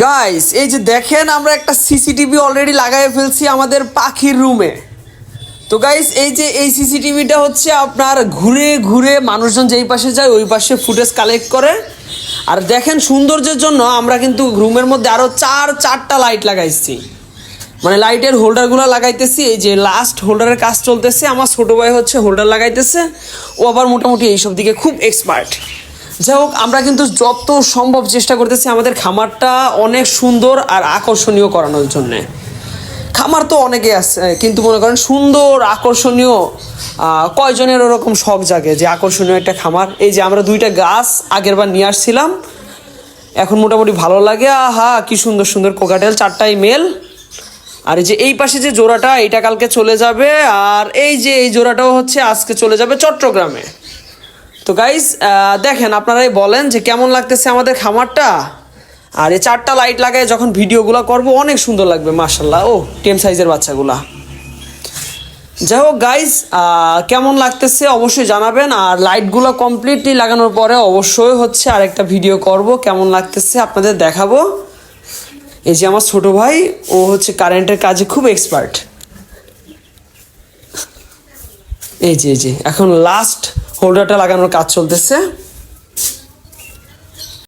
Guys এই যে দেখেন, আমরা একটা সিসিটিভি অলরেডি লাগাই ফেলছি আমাদের পাখির রুমে। তো গাইস এই যে এই সিসিটিভিটা হচ্ছে আপনার ঘুরে ঘুরে মানুষজন যেই পাশে যায়, ওই পাশে ফুটেজ কালেক্ট করে। আর দেখেন, সৌন্দর্যের জন্য আমরা কিন্তু রুমের মধ্যে আরও চার, চারটা লাইট লাগাইছি। মানে লাইটের হোল্ডারগুলো লাগাইতেছি, এই যে লাস্ট হোল্ডারের কাজ চলতেছে, আমার ছোটো ভাই হচ্ছে হোল্ডার লাগাইতেছে। ও আবার মোটামুটি এইসব দিকে খুব এক্সপার্ট যাই হোক, আমরা কিন্তু যত সম্ভব চেষ্টা করতেছি আমাদের খামারটা অনেক সুন্দর আর আকর্ষণীয় করানোর জন্যে। খামার তো অনেকে আছে, কিন্তু মনে করেন সুন্দর, আকর্ষণীয় কয়জনের ওরকম শখ জাগে যে আকর্ষণীয় একটা খামার? এই যে আমরা দুইটা গাছ আগের বার নিয়ে আসছিলাম, এখন মোটামুটি ভালো লাগে। আহা, কি সুন্দর সুন্দর কোকাটেল, চারটাই মেল। আর এই যে এই পাশে যে জোড়াটা, এটা কালকে চলে যাবে। আর এই যে এই জোড়াটাও হচ্ছে আজকে চলে যাবে চট্টগ্রামে। তো গাইজ দেখেন আপনারাই বলেন যে কেমন লাগতেছে আমাদের খামারটা। আর এই চারটা লাইট লাগায় যখন ভিডিওগুলো করব, অনেক সুন্দর লাগবে মার্শাল্লাহ ও, টেম সাইজের বাচ্চাগুলা। যাই হোক গাইজ কেমন লাগতেছে অবশ্যই জানাবেন। আর লাইটগুলো কমপ্লিটলি লাগানোর পরে অবশ্যই হচ্ছে আরেকটা ভিডিও করব, কেমন লাগতেছে আপনাদের দেখাবো। এই যে আমার ছোট ভাই, ও হচ্ছে কারেন্টের কাজে খুব এক্সপার্ট এই যে এই যে, এখন লাস্ট হোল্ডারটা লাগানোর কাজ চলতেছে।